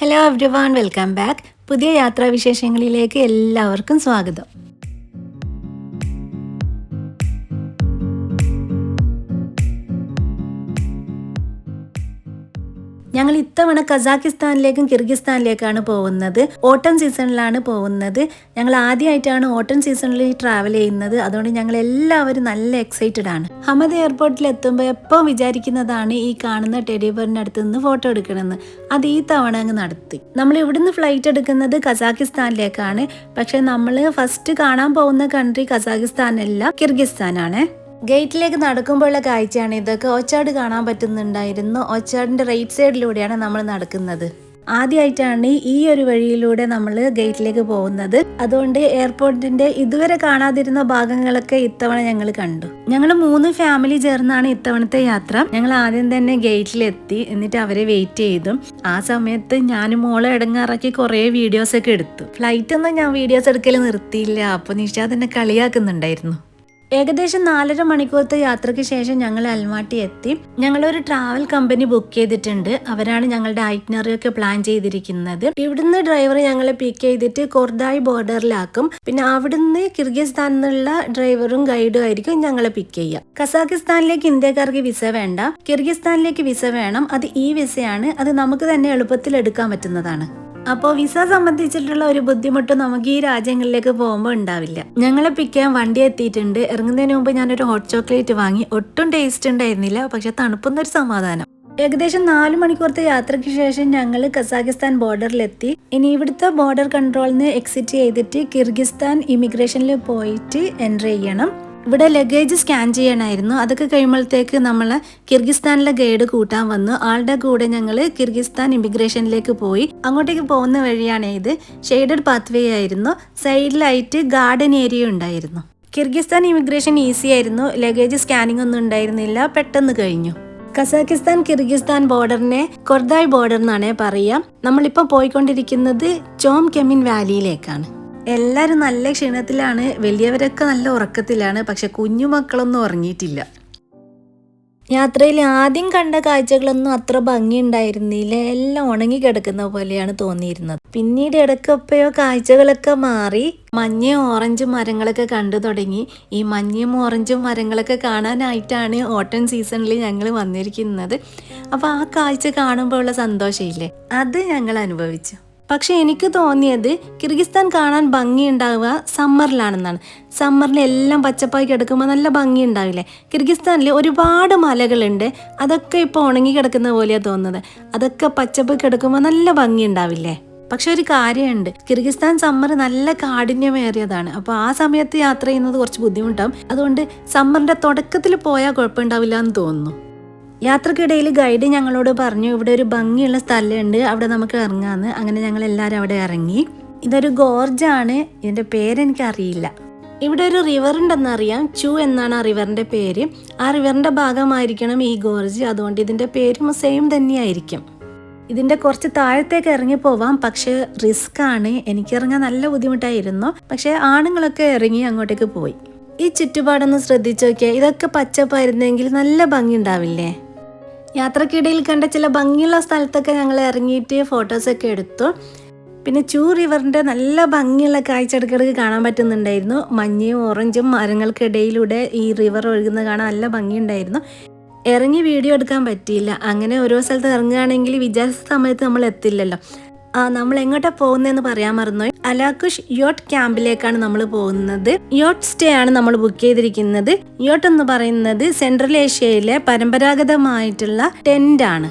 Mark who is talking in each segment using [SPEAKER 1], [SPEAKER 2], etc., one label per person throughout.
[SPEAKER 1] Hello everyone welcome back പുതിയ യാത്രാവിശേഷങ്ങളിലേക്ക് എല്ലാവർക്കും സ്വാഗതം. ഞങ്ങൾ ഇത്തവണ കസാക്കിസ്ഥാനിലേക്കും കിർഗിസ്ഥാനിലേക്കാണ് പോകുന്നത്. ഓട്ടം സീസണിലാണ് പോകുന്നത്. ഞങ്ങൾ ആദ്യമായിട്ടാണ് ഓട്ടം സീസണിൽ ട്രാവൽ ചെയ്യുന്നത്. അതുകൊണ്ട് ഞങ്ങൾ എല്ലാവരും നല്ല എക്സൈറ്റഡ് ആണ്. ഹമദ് എയർപോർട്ടിൽ എത്തുമ്പോൾ എപ്പോൾ വിചാരിക്കുന്നതാണ് ഈ കാണുന്ന ടെഡിബറിന്റെ അടുത്ത് നിന്ന് ഫോട്ടോ എടുക്കണമെന്ന് അത് ഈ തവണ അങ്ങ് നടത്തി. നമ്മൾ ഇവിടുന്ന് ഫ്ലൈറ്റ് എടുക്കുന്നത് കസാക്കിസ്ഥാനിലേക്കാണ്. പക്ഷെ നമ്മൾ ഫസ്റ്റ് കാണാൻ പോകുന്ന കൺട്രി കസാക്കിസ്ഥാനല്ല കിർഗിസ്ഥാനാണ്. ഗേറ്റിലേക്ക് നടക്കുമ്പോഴുള്ള കാഴ്ചയാണ് ഇതൊക്കെ. ഒച്ചാട് കാണാൻ പറ്റുന്നുണ്ടായിരുന്നു. ഒച്ചാടിന്റെ റൈറ്റ് സൈഡിലൂടെയാണ് നമ്മൾ നടക്കുന്നത്. ആദ്യമായിട്ടാണ് ഈ ഒരു വഴിയിലൂടെ നമ്മൾ ഗേറ്റിലേക്ക് പോകുന്നത്. അതുകൊണ്ട് എയർപോർട്ടിന്റെ ഇതുവരെ കാണാതിരുന്ന ഭാഗങ്ങളൊക്കെ ഇത്തവണ ഞങ്ങൾ കണ്ടു. ഞങ്ങൾ മൂന്ന് ഫാമിലി ചേർന്നാണ് ഇത്തവണത്തെ യാത്ര. ഞങ്ങൾ ആദ്യം തന്നെ ഗേറ്റിലെത്തി. എന്നിട്ട് അവരെ വെയിറ്റ് ചെയ്തു. ആ സമയത്ത് ഞാനും മോളെ ഇടങ്ങാറാക്കി കുറേ വീഡിയോസ് ഒക്കെ എടുത്തു. ഫ്ലൈറ്റ് ഒന്നും ഞാൻ വീഡിയോസ് എടുക്കൽ നിർത്തിയില്ല. അപ്പൊ നിഷാദ് എന്നെ കളിയാക്കുന്നുണ്ടായിരുന്നു. ഏകദേശം നാലര മണിക്കൂറത്തെ യാത്രയ്ക്ക് ശേഷം ഞങ്ങൾ അൽമാട്ടി എത്തി. ഞങ്ങളൊരു ട്രാവൽ കമ്പനി ബുക്ക് ചെയ്തിട്ടുണ്ട്. അവരാണ് ഞങ്ങളുടെ ഐറ്റിനറി ഒക്കെ പ്ലാൻ ചെയ്തിരിക്കുന്നത്. ഇവിടുന്ന് ഡ്രൈവർ ഞങ്ങളെ പിക്ക് ചെയ്തിട്ട് കൊർദായ് ബോർഡറിലാക്കും പിന്നെ അവിടുന്ന് കിർഗിസ്ഥാനിൽ നിന്നുള്ള ഡ്രൈവറും ഗൈഡും ആയിരിക്കും ഞങ്ങളെ പിക്ക് ചെയ്യുക. കസാഖിസ്ഥാനിലേക്ക് ഇന്ത്യക്കാർക്ക് വിസ വേണ്ട. കിർഗിസ്ഥാനിലേക്ക് വിസ വേണം. അത് ഈ വിസയാണ് അത് നമുക്ക് തന്നെ എളുപ്പത്തിൽ എടുക്കാൻ പറ്റുന്നതാണ്. അപ്പോൾ വിസ സംബന്ധിച്ചിട്ടുള്ള ഒരു ബുദ്ധിമുട്ട് നമുക്ക് ഈ രാജ്യങ്ങളിലേക്ക് പോകുമ്പോൾ ഉണ്ടാവില്ല. ഞങ്ങളെ പിക്കാൻ വണ്ടി എത്തിയിട്ടുണ്ട്. ഇറങ്ങുന്നതിന് മുമ്പ് ഞാനൊരു ഹോട്ട് ചോക്ലേറ്റ് വാങ്ങി. ഒട്ടും ടേസ്റ്റ് ഉണ്ടായിരുന്നില്ല. പക്ഷെ തണുപ്പൊന്നൊരു സമാധാനം. ഏകദേശം നാല് മണിക്കൂറത്തെ യാത്രയ്ക്ക് ശേഷം ഞങ്ങൾ കസാഖിസ്ഥാൻ ബോർഡറിലെത്തി ഇനി ഇവിടുത്തെ ബോർഡർ കൺട്രോളിൽ നിന്ന് എക്സിറ്റ് ചെയ്തിട്ട് കിർഗിസ്ഥാൻ ഇമിഗ്രേഷനിൽ പോയിട്ട് എന്റർ ചെയ്യണം. ഇവിടെ ലഗേജ് സ്കാൻ ചെയ്യണമായിരുന്നു അതൊക്കെ കഴിയുമ്പോഴത്തേക്ക് നമ്മൾ കിർഗിസ്ഥാനിലെ ഗൈഡ് കൂട്ടാൻ വന്നു. ആളുടെ കൂടെ ഞങ്ങൾ കിർഗിസ്ഥാൻ ഇമിഗ്രേഷനിലേക്ക് പോയി. അങ്ങോട്ടേക്ക് പോകുന്ന വഴിയാണ് ഇത്. ഷെയ്ഡഡ് പാത്വേ ആയിരുന്നു. സൈഡിലായിട്ട് ഗാർഡൻ ഏരിയ ഉണ്ടായിരുന്നു. കിർഗിസ്ഥാൻ ഇമിഗ്രേഷൻ ഈസി ആയിരുന്നു. ലഗേജ് സ്കാനിംഗ് ഒന്നും ഉണ്ടായിരുന്നില്ല. പെട്ടെന്ന് കഴിഞ്ഞു. കസാക്കിസ്ഥാൻ കിർഗിസ്ഥാൻ ബോർഡറിനെ കൊർദായ് ബോർഡർ എന്നാണ് പറയുക നമ്മളിപ്പോൾ പോയിക്കൊണ്ടിരിക്കുന്നത് ചോം കെമിൻ വാലിയിലേക്കാണ് എല്ലാവരും നല്ല ക്ഷീണത്തിലാണ് വലിയവരൊക്കെ നല്ല ഉറക്കത്തിലാണ് പക്ഷെ കുഞ്ഞുമക്കളൊന്നും ഉറങ്ങിയിട്ടില്ല. യാത്രയിൽ ആദ്യം കണ്ട കാഴ്ചകളൊന്നും അത്ര ഭംഗിയുണ്ടായിരുന്നില്ല. എല്ലാം ഉണങ്ങി കിടക്കുന്ന പോലെയാണ് തോന്നിയിരുന്നത്. പിന്നീട് ഇടയ്ക്കൊപ്പയോ കാഴ്ചകളൊക്കെ മാറി മഞ്ഞയും ഓറഞ്ചും മരങ്ങളൊക്കെ കണ്ടു തുടങ്ങി. ഈ മഞ്ഞയും ഓറഞ്ചും മരങ്ങളൊക്കെ കാണാനായിട്ടാണ് ഓട്ടം സീസണിൽ ഞങ്ങൾ വന്നിരിക്കുന്നത്. അപ്പോൾ ആ കാഴ്ച കാണുമ്പോഴുള്ള സന്തോഷമില്ലേ? അത് ഞങ്ങൾ അനുഭവിച്ചു. പക്ഷെ എനിക്ക് തോന്നിയത് കിർഗിസ്ഥാൻ കാണാൻ ഭംഗിയുണ്ടാവുക സമ്മറിലാണെന്നാണ്. സമ്മറിൽ എല്ലാം പച്ചപ്പായി കിടക്കുമ്പോൾ നല്ല ഭംഗി ഉണ്ടാവില്ലേ കിർഗിസ്ഥാനിൽ ഒരുപാട് മലകളുണ്ട്. അതൊക്കെ ഇപ്പോൾ ഉണങ്ങി കിടക്കുന്ന പോലെയാണ് തോന്നുന്നത്. അതൊക്കെ പച്ചപ്പ് കിടക്കുമ്പോൾ നല്ല ഭംഗി ഉണ്ടാവില്ലേ പക്ഷെ ഒരു കാര്യമുണ്ട്. കിർഗിസ്ഥാൻ സമ്മർ നല്ല കാഠിന്യമേറിയതാണ്. അപ്പോൾ ആ സമയത്ത് യാത്ര ചെയ്യുന്നത് കുറച്ച് ബുദ്ധിമുട്ടാവും. അതുകൊണ്ട് സമ്മറിന്റെ തുടക്കത്തിൽ പോയാൽ കുഴപ്പമുണ്ടാവില്ല എന്ന് തോന്നുന്നു. യാത്രക്കിടയിൽ ഗൈഡ് ഞങ്ങളോട് പറഞ്ഞു ഇവിടെ ഒരു ഭംഗിയുള്ള സ്ഥലമുണ്ട് അവിടെ നമുക്ക് ഇറങ്ങാമെന്ന് അങ്ങനെ ഞങ്ങൾ എല്ലാവരും അവിടെ ഇറങ്ങി. ഇതൊരു ഗോർജാണ്. ഇതിന്റെ പേരെനിക്കറിയില്ല ഇവിടെ ഒരു റിവർ ഉണ്ടെന്നറിയാം. ചു എന്നാണ് ആ റിവറിന്റെ പേര്. ആ റിവറിന്റെ ഭാഗമായിരിക്കണം ഈ ഗോർജ്. അതുകൊണ്ട് ഇതിന്റെ പേരും സെയിം തന്നെയായിരിക്കും. ഇതിന്റെ കുറച്ച് താഴത്തേക്ക് ഇറങ്ങി പോവാം. പക്ഷേ റിസ്ക് ആണ്. എനിക്ക് ഇറങ്ങാൻ നല്ല ബുദ്ധിമുട്ടായിരുന്നു. പക്ഷേ ആണുങ്ങളൊക്കെ ഇറങ്ങി അങ്ങോട്ടേക്ക് പോയി. ഈ ചുറ്റുപാടൊന്ന് ശ്രദ്ധിച്ചു നോക്കിയാൽ ഇതൊക്കെ പച്ചപ്പായിരുന്നെങ്കിൽ നല്ല ഭംഗി ഉണ്ടാവില്ലേ? യാത്രക്കിടയിൽ കണ്ട ചില ഭംഗിയുള്ള സ്ഥലത്തൊക്കെ ഞങ്ങൾ ഇറങ്ങിയിട്ട് ഫോട്ടോസൊക്കെ എടുത്തു. പിന്നെ ചൂ റിവറിന്റെ നല്ല ഭംഗിയുള്ള കാഴ്ച കാണാൻ പറ്റുന്നുണ്ടായിരുന്നു. മഞ്ഞയും ഓറഞ്ചും മരങ്ങൾക്കിടയിലൂടെ ഈ റിവർ ഒഴുകുന്നത് കാണാൻ നല്ല ഭംഗിയുണ്ടായിരുന്നു. ഇറങ്ങി വീഡിയോ എടുക്കാൻ പറ്റിയില്ല. അങ്ങനെ ഓരോ സ്ഥലത്ത് ഇറങ്ങുകയാണെങ്കിൽ വിചാരിച്ച സമയത്ത് നമ്മൾ എത്തില്ലല്ലോ. നമ്മൾ എങ്ങോട്ടാ പോകുന്നതെന്ന് പറയാൻ മറന്നു അലാക്കുഷ് യോട്ട് ക്യാമ്പിലേക്കാണ് നമ്മൾ പോകുന്നത്. യോട്ട് സ്റ്റേ ആണ് നമ്മൾ ബുക്ക് ചെയ്തിരിക്കുന്നത്. യോട്ട് എന്ന് പറയുന്നത് സെൻട്രൽ ഏഷ്യയിലെ പരമ്പരാഗതമായിട്ടുള്ള ടെന്റ് ആണ്.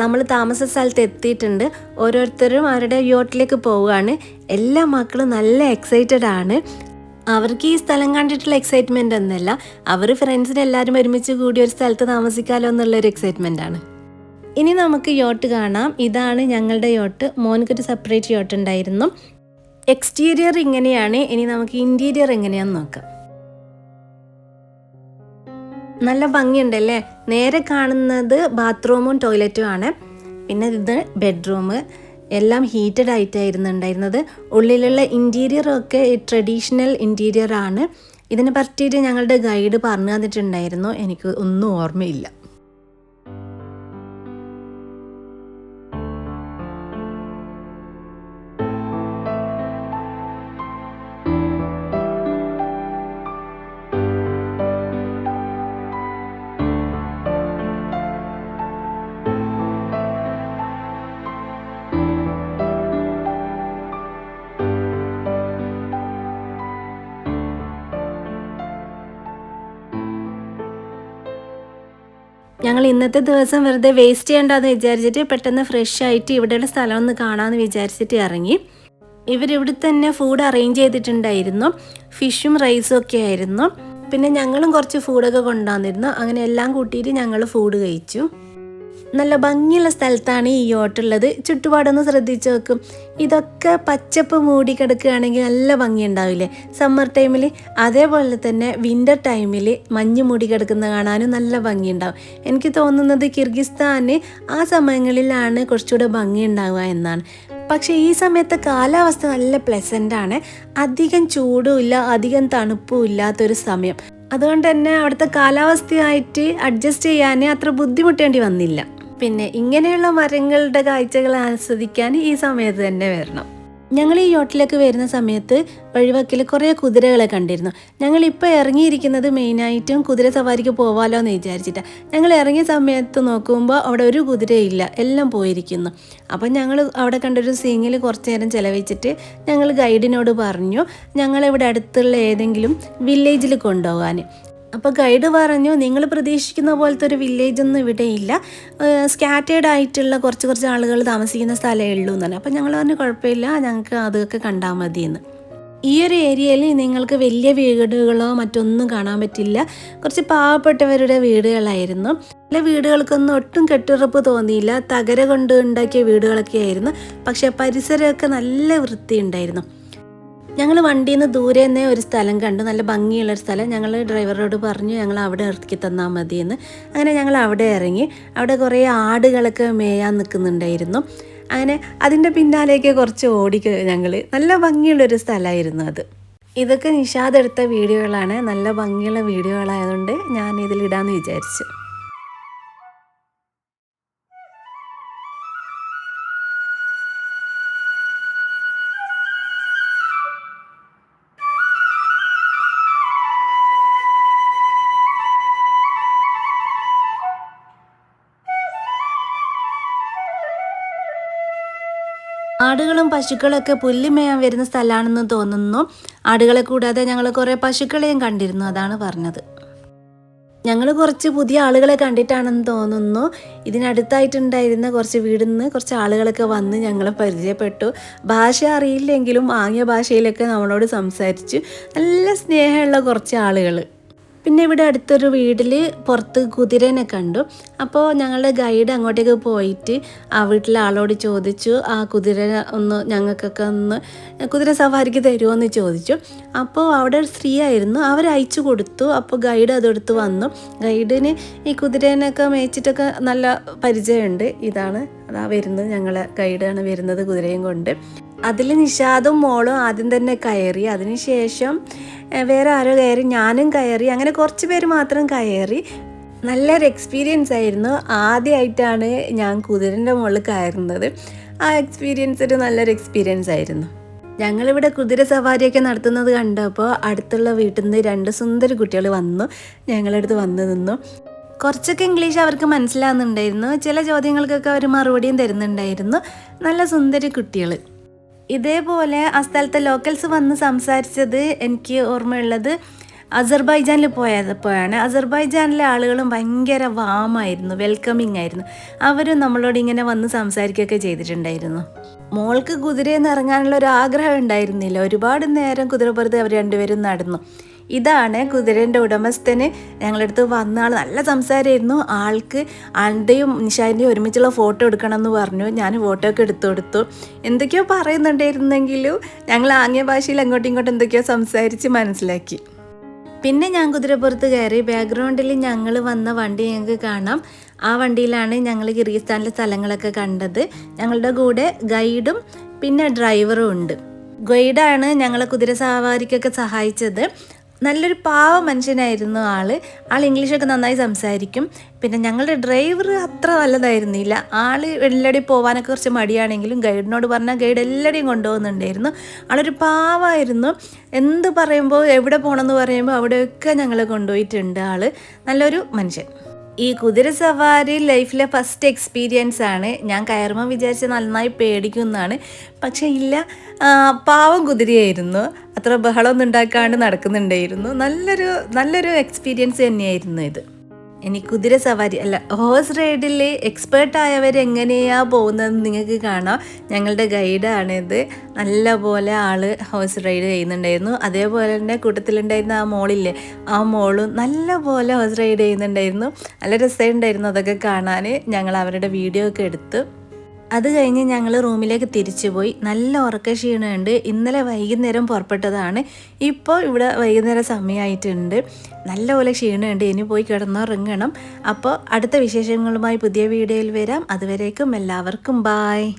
[SPEAKER 1] നമ്മൾ താമസ സ്ഥലത്ത് എത്തിയിട്ടുണ്ട്. ഓരോരുത്തരും അവരുടെ യോട്ടിലേക്ക് പോവുകയാണ്. എല്ലാ മക്കളും നല്ല എക്സൈറ്റഡ് ആണ്. അവർക്ക് ഈ സ്ഥലം കണ്ടിട്ടുള്ള എക്സൈറ്റ്മെന്റ് ഒന്നുമല്ല. അവർ ഫ്രണ്ട്സിനെല്ലാവരും ഒരുമിച്ച് കൂടി ഒരു സ്ഥലത്ത് താമസിക്കാലോ എന്നുള്ളൊരു എക്സൈറ്റ്മെന്റ് ആണ്. ഇനി നമുക്ക് യോട്ട് കാണാം. ഇതാണ് ഞങ്ങളുടെ യോട്ട്. മോനക്കൊരു സെപ്പറേറ്റ് യോട്ട് ഉണ്ടായിരുന്നു. എക്സ്റ്റീരിയർ ഇങ്ങനെയാണ്. ഇനി നമുക്ക് ഇന്റീരിയർ എങ്ങനെയാണെന്ന് നോക്കാം. നല്ല ഭംഗിയുണ്ടല്ലേ? നേരെ കാണുന്നത് ബാത്റൂമും ടോയ്ലറ്റും ആണ്. പിന്നെ ഇത് ബെഡ്റൂം എല്ലാം ഹീറ്റഡ് ആയിട്ടായിരുന്നു ഉണ്ടായിരുന്നത്. ഉള്ളിലുള്ള ഇന്റീരിയറൊക്കെ ട്രഡീഷണൽ ഇന്റീരിയർ ആണ്. ഇതിനെ പറ്റിയിട്ട് ഞങ്ങളുടെ ഗൈഡ് പറഞ്ഞു തന്നിട്ടുണ്ടായിരുന്നു. എനിക്ക് ഒന്നും ഓർമ്മയില്ല. ഞങ്ങൾ ഇന്നത്തെ ദിവസം വെറുതെ വേസ്റ്റ് ചെയ്യേണ്ടെന്ന് വിചാരിച്ചിട്ട് പെട്ടെന്ന് ഫ്രഷ് ആയിട്ട് ഇവിടെയുള്ള സ്ഥലം ഒന്ന് കാണാമെന്ന് വിചാരിച്ചിട്ട് ഇറങ്ങി. ഇവരിവിടെ തന്നെ ഫുഡ് അറേഞ്ച് ചെയ്തിട്ടുണ്ടായിരുന്നു. ഫിഷും റൈസും ഒക്കെ ആയിരുന്നു. പിന്നെ ഞങ്ങളും കുറച്ച് ഫുഡൊക്കെ കൊണ്ടുവന്നിരുന്നു. അങ്ങനെ എല്ലാം കൂട്ടിയിട്ട് ഞങ്ങൾ ഫുഡ് കഴിച്ചു. നല്ല ഭംഗിയുള്ള സ്ഥലത്താണ് ഈ ഓട്ടുള്ളത് ചുറ്റുപാടൊന്ന് ശ്രദ്ധിച്ചു നോക്കും. ഇതൊക്കെ പച്ചപ്പ് മൂടി കിടക്കുകയാണെങ്കിൽ നല്ല ഭംഗി ഉണ്ടാവില്ലേ സമ്മർ ടൈമിൽ അതേപോലെ തന്നെ വിന്റർ ടൈമിൽ മഞ്ഞ് മൂടി കിടക്കുന്ന കാണാനും നല്ല ഭംഗി ഉണ്ടാവും എനിക്ക് തോന്നുന്നത് കിർഗിസ്ഥാന് ആ സമയങ്ങളിലാണ് കുറച്ചുകൂടെ ഭംഗി ഉണ്ടാവുക എന്നാണ്. പക്ഷേ ഈ സമയത്തെ കാലാവസ്ഥ നല്ല പ്ലസന്റ് ആണ്. അധികം ചൂടും ഇല്ല അധികം തണുപ്പും ഇല്ലാത്തൊരു സമയം. അതുകൊണ്ട് തന്നെ അവിടുത്തെ കാലാവസ്ഥയായിട്ട് അഡ്ജസ്റ്റ് ചെയ്യാൻ അത്ര ബുദ്ധിമുട്ടേണ്ടി വന്നില്ല. പിന്നെ ഇങ്ങനെയുള്ള മരങ്ങളുടെ കാഴ്ചകൾ ആസ്വദിക്കാൻ ഈ സമയത്ത് തന്നെ വരണം. ഞങ്ങൾ ഈ യോട്ടിലേക്ക് വരുന്ന സമയത്ത് വഴിവക്കിൽ കുറേ കുതിരകളെ കണ്ടിരുന്നു. ഞങ്ങൾ ഇപ്പോൾ ഇറങ്ങിയിരിക്കുന്നത് മെയിനായിട്ടും കുതിര സവാരിക്ക് പോവാലോ എന്ന് വിചാരിച്ചിട്ടാണ് ഞങ്ങൾ ഇറങ്ങിയ സമയത്ത് നോക്കുമ്പോൾ അവിടെ ഒരു കുതിരയില്ല എല്ലാം പോയിരിക്കുന്നു. അപ്പം ഞങ്ങൾ അവിടെ കണ്ടൊരു സീങ്ങിൽ കുറച്ച് നേരം ചിലവഴിച്ചിട്ട് ഞങ്ങൾ ഗൈഡിനോട് പറഞ്ഞു ഞങ്ങളിവിടെ അടുത്തുള്ള ഏതെങ്കിലും വില്ലേജിൽ കൊണ്ടുപോകാൻ അപ്പോൾ ഗൈഡ് പറഞ്ഞു നിങ്ങൾ പ്രതീക്ഷിക്കുന്ന പോലത്തെ ഒരു വില്ലേജ് ഒന്നും ഇവിടെ ഇല്ല സ്കാറ്റേഡ് ആയിട്ടുള്ള കുറച്ച് കുറച്ച് ആളുകൾ താമസിക്കുന്ന സ്ഥലമേ ഉള്ളൂ എന്ന് പറഞ്ഞു. അപ്പോൾ ഞങ്ങൾ പറഞ്ഞു കുഴപ്പമില്ല ഞങ്ങൾക്ക് അതൊക്കെ കണ്ടാൽ മതിയെന്ന്. ഈ ഒരു ഏരിയയിൽ നിങ്ങൾക്ക് വലിയ വീടുകളോ മറ്റൊന്നും കാണാൻ പറ്റില്ല. കുറച്ച് പാവപ്പെട്ടവരുടെ വീടുകളായിരുന്നു. ചില വീടുകൾക്കൊന്നും ഒട്ടും കെട്ടുറപ്പ് തോന്നിയില്ല. തകര കൊണ്ട് ഉണ്ടാക്കിയ വീടുകളൊക്കെ ആയിരുന്നു പക്ഷേ പരിസരമൊക്കെ നല്ല വൃത്തിയുണ്ടായിരുന്നു. ഞങ്ങൾ വണ്ടിയിൽ നിന്ന് ദൂരെ തന്നെ ഒരു സ്ഥലം കണ്ടു. നല്ല ഭംഗിയുള്ള ഒരു സ്ഥലം. ഞങ്ങൾ ഡ്രൈവറോട് പറഞ്ഞു ഞങ്ങൾ അവിടെ ഇറക്കി തന്നാൽ മതിയെന്ന്. അങ്ങനെ ഞങ്ങൾ അവിടെ ഇറങ്ങി. അവിടെ കുറേ ആടുകളൊക്കെ മേയാൻ നിൽക്കുന്നുണ്ടായിരുന്നു അങ്ങനെ അതിന്റെ പിന്നാലേക്ക് കുറച്ച് ഓടി ഞങ്ങൾ നല്ല ഭംഗിയുള്ളൊരു സ്ഥലമായിരുന്നു അത്. ഇതൊക്കെ നിഷാദ് എടുത്ത വീഡിയോകളാണ്. നല്ല ഭംഗിയുള്ള വീഡിയോകളായതുകൊണ്ട് ഞാൻ ഇതിലിടാമെന്ന് വിചാരിച്ചു. ആടുകളും പശുക്കളൊക്കെ പുല്ല് മേയാൻ വരുന്ന സ്ഥലമാണെന്ന് തോന്നുന്നു. ആടുകളെ കൂടാതെ ഞങ്ങൾ കുറേ പശുക്കളെയും കണ്ടിരുന്നു അതാണ് പറഞ്ഞത്. ഞങ്ങൾ കുറച്ച് പുതിയ ആളുകളെ കണ്ടിട്ടാണെന്ന് തോന്നുന്നു. ഇതിനടുത്തായിട്ടുണ്ടായിരുന്ന കുറച്ച് വീടിൽ നിന്ന് കുറച്ച് ആളുകളൊക്കെ വന്ന് ഞങ്ങളെ പരിചയപ്പെട്ടു. ഭാഷ അറിയില്ലെങ്കിലും ആംഗ്യ ഭാഷയിലൊക്കെ നമ്മളോട് സംസാരിച്ചു. നല്ല സ്നേഹമുള്ള കുറച്ച് ആളുകൾ പിന്നെ ഇവിടെ അടുത്തൊരു വീട്ടിൽ പുറത്ത് കുതിരനെ കണ്ടു. അപ്പോൾ ഞങ്ങളുടെ ഗൈഡ് അങ്ങോട്ടേക്ക് പോയിട്ട് ആ വീട്ടിലെ ആളോട് ചോദിച്ചു ആ കുതിര ഒന്ന് ഞങ്ങൾക്കൊക്കെ ഒന്ന് കുതിര സവാരിക്ക് തരുമോ എന്ന് ചോദിച്ചു. അപ്പോൾ അവിടെ ഒരു സ്ത്രീ ആയിരുന്നു അവർ അയച്ചു കൊടുത്തു. അപ്പോൾ ഗൈഡ് അതെടുത്ത് വന്നു. ഗൈഡിന് ഈ കുതിരേനൊക്കെ മേച്ചിട്ടൊക്കെ നല്ല പരിചയമുണ്ട്. ഇതാണ് അതാ വരുന്നത് ഞങ്ങളെ ഗൈഡാണ് വരുന്നത് കുതിരയും കൊണ്ട്. അതിൽ നിഷാദും മോളും ആദ്യം തന്നെ കയറി. അതിനുശേഷം വേറെ ആരോ കയറി ഞാനും കയറി. അങ്ങനെ കുറച്ച് പേര് മാത്രം കയറി. നല്ലൊരു എക്സ്പീരിയൻസ് ആയിരുന്നു. ആദ്യമായിട്ടാണ് ഞാൻ കുതിരന്റെ മുകളിൽ കയറുന്നത്. ആ എക്സ്പീരിയൻസ് ഒരു നല്ലൊരു എക്സ്പീരിയൻസ് ആയിരുന്നു. ഞങ്ങളിവിടെ കുതിര സവാരിയൊക്കെ നടത്തുന്നത് കണ്ടപ്പോൾ അടുത്തുള്ള വീട്ടിൽ നിന്ന് രണ്ട് സുന്ദര കുട്ടികൾ വന്നു. ഞങ്ങളുടെ അടുത്ത് വന്നു നിന്നു. കുറച്ചൊക്കെ ഇംഗ്ലീഷ് അവർക്ക് മനസ്സിലാകുന്നുണ്ടായിരുന്നു ചില ചോദ്യങ്ങൾക്കൊക്കെ അവർ മറുപടിയും തരുന്നുണ്ടായിരുന്നു. നല്ല സുന്ദരി കുട്ടികൾ. ഇതേപോലെ ആ സ്ഥലത്തെ ലോക്കൽസ് വന്ന് സംസാരിച്ചത് എനിക്ക് ഓർമ്മയുള്ളത് അസർബൈജാനിൽ പോയപ്പോഴാണ് അസർബൈജാനിലെ ആളുകളും ഭയങ്കര വാമായിരുന്നു വെൽക്കമിങ് ആയിരുന്നു. അവരും നമ്മളോട് ഇങ്ങനെ വന്ന് സംസാരിക്കുകയൊക്കെ ചെയ്തിട്ടുണ്ടായിരുന്നു. മോൾക്ക് കുതിരയിൽ നിന്ന് ഇറങ്ങാനുള്ള ഒരു ആഗ്രഹം ഉണ്ടായിരുന്നില്ല. ഒരുപാട് നേരം കുതിരപ്പുറത്ത് അവർ രണ്ടുപേരും നടന്നു. ഇതാണ് കുതിരന്റെ ഉടമസ്ഥന്. ഞങ്ങളടുത്ത് വന്ന ആൾ നല്ല സംസാരമായിരുന്നു ആൾക്ക് ആളുടെയും നിഷാന്റെയും ഒരുമിച്ചുള്ള ഫോട്ടോ എടുക്കണം എന്ന് പറഞ്ഞു. ഞാൻ ഫോട്ടോ ഒക്കെ എടുത്തു കൊടുത്തു. എന്തൊക്കെയോ പറയുന്നുണ്ടായിരുന്നെങ്കിലും ഞങ്ങൾ ആംഗ്യ ഭാഷയിൽ അങ്ങോട്ടും ഇങ്ങോട്ടും എന്തൊക്കെയോ സംസാരിച്ച് മനസ്സിലാക്കി. പിന്നെ ഞാൻ കുതിരപ്പുറത്ത് കയറി. ബാക്ക്ഗ്രൗണ്ടിൽ ഞങ്ങൾ വന്ന വണ്ടി ഞങ്ങൾക്ക് കാണാം. ആ വണ്ടിയിലാണ് ഞങ്ങൾ കിർഗിസ്ഥാനിലെ സ്ഥലങ്ങളൊക്കെ കണ്ടത്. ഞങ്ങളുടെ കൂടെ ഗൈഡും പിന്നെ ഡ്രൈവറും ഉണ്ട്. ഗൈഡാണ് ഞങ്ങളെ കുതിര സവാരിക്കൊക്കെ സഹായിച്ചത്. നല്ലൊരു പാവ മനുഷ്യനായിരുന്നു ആൾ. ആൾ ഇംഗ്ലീഷൊക്കെ നന്നായി സംസാരിക്കും. പിന്നെ ഞങ്ങളുടെ ഡ്രൈവർ അത്ര നല്ലതായിരുന്നില്ല ആൾ എല്ലാവരുടെയും പോകാനൊക്കെ കുറച്ച് മടിയാണെങ്കിലും ഗൈഡിനോട് പറഞ്ഞാൽ ഗൈഡ് എല്ലാവരെയും കൊണ്ടുപോകുന്നുണ്ടായിരുന്നു. ആളൊരു പാവമായിരുന്നു എന്ത് പറയുമ്പോൾ എവിടെ പോകണമെന്ന് പറയുമ്പോൾ അവിടെയൊക്കെ ഞങ്ങളെ കൊണ്ടുപോയിട്ടുണ്ട് ആൾ. നല്ലൊരു മനുഷ്യൻ. ഈ കുതിര സവാരി ലൈഫിലെ ഫസ്റ്റ് എക്സ്പീരിയൻസ് ആണ്. ഞാൻ കയറുമ്പോൾ വിചാരിച്ച നന്നായി പേടിക്കുന്നതാണ്. പക്ഷേ ഇല്ല പാവം കുതിരയായിരുന്നു. അത്ര ബഹളമൊന്നും ഉണ്ടാക്കാണ്ട് നടക്കുന്നുണ്ടായിരുന്നു. നല്ലൊരു നല്ലൊരു എക്സ്പീരിയൻസ് തന്നെയായിരുന്നു ഇത്. ഇനി കുതിര സവാരി അല്ല ഹോഴ്സ് റൈഡിൽ എക്സ്പേർട്ട് ആയവർ എങ്ങനെയാ പോകുന്നതെന്ന് നിങ്ങൾക്ക് കാണാം. ഞങ്ങളുടെ ഗൈഡാണിത് നല്ല പോലെ ആൾ ഹോഴ്സ് റൈഡ് ചെയ്യുന്നുണ്ടായിരുന്നു. അതേപോലെ തന്നെ കൂട്ടത്തിലുണ്ടായിരുന്ന ആ മോളില്ലേ ആ മോളും നല്ല പോലെ ഹോഴ്സ് റൈഡ് ചെയ്യുന്നുണ്ടായിരുന്നു. നല്ല രസമുണ്ടായിരുന്നു അതൊക്കെ കാണാൻ. ഞങ്ങൾ അവരുടെ വീഡിയോ ഒക്കെ എടുത്തു അത് കഴിഞ്ഞ് ഞങ്ങൾ റൂമിലേക്ക് തിരിച്ചു പോയി. നല്ല ഉറക്ക ക്ഷീണമുണ്ട്. ഇന്നലെ വൈകുന്നേരം പുറപ്പെട്ടതാണ്. ഇപ്പോൾ ഇവിടെ വൈകുന്നേരം സമയമായിട്ടുണ്ട്. നല്ലപോലെ ക്ഷീണമുണ്ട്. ഇനി പോയി കിടന്നുറങ്ങണം. അപ്പോൾ അടുത്ത വിശേഷങ്ങളുമായി പുതിയ വീഡിയോയിൽ വരാം. അതുവരേക്കും എല്ലാവർക്കും ബായ്